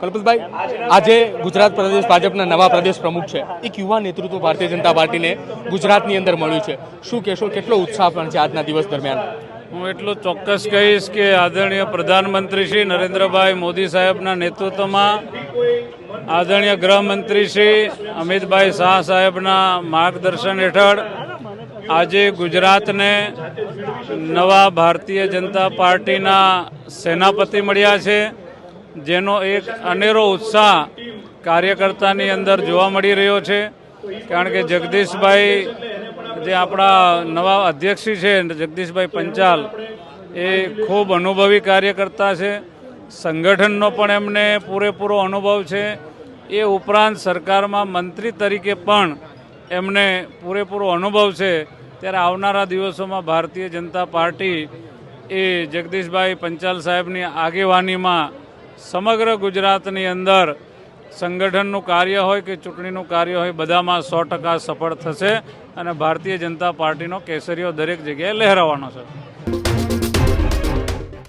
કલ્પતભાઈ, આજે ગુજરાત પ્રદેશ ભાજપના નવા પ્રદેશ પ્રમુખ છે. એક યુવા નેતૃત્વ ભારતીય જનતા પાર્ટીને ગુજરાતની અંદર મળ્યું છે. શું કહેશો, કેટલો ઉત્સાહ પણ છે આજના દિવસ દરમિયાન? હું એટલો ચોક્કસ કહીશ કે આદરણીય પ્રધાનમંત્રી શ્રી નરેન્દ્રભાઈ મોદી સાહેબના નેતૃત્વમાં આદરણીય ગૃહમંત્રી શ્રી અમિતભાઈ શાહ સાહેબના માર્ગદર્શન હેઠળ આજે ગુજરાતને નવા ભારતીય જનતા પાર્ટીના સેનાપતિ મળ્યા છે. જેનો એક અનેરો ઉત્સાહ કાર્યકર્તાની અંદર જોવા મળી રહ્યો છે. કારણ કે જગદીશભાઈ જે આપણા નવા અધ્યક્ષી છે, જગદીશભાઈ પંચાલ, એ ખૂબ અનુભવી કાર્યકર્તા છે. સંગઠનનો પણ એમને પૂરેપૂરો અનુભવ છે. એ ઉપરાંત સરકારમાં મંત્રી તરીકે પણ એમને પૂરેપૂરો અનુભવ છે. ત્યારે આવનારા દિવસોમાં ભારતીય જનતા પાર્ટી એ જગદીશભાઈ પંચાલ સાહેબની આગેવાનીમાં સમગ્ર ગુજરાતની અંદર સંગઠનનું કાર્ય હોય કે ચૂંટણીનું કાર્ય હોય, બધામાં સો ટકા સફળ થશે અને ભારતીય જનતા પાર્ટીનો કેસરીઓ દરેક જગ્યાએ લહેરાવાનો છે.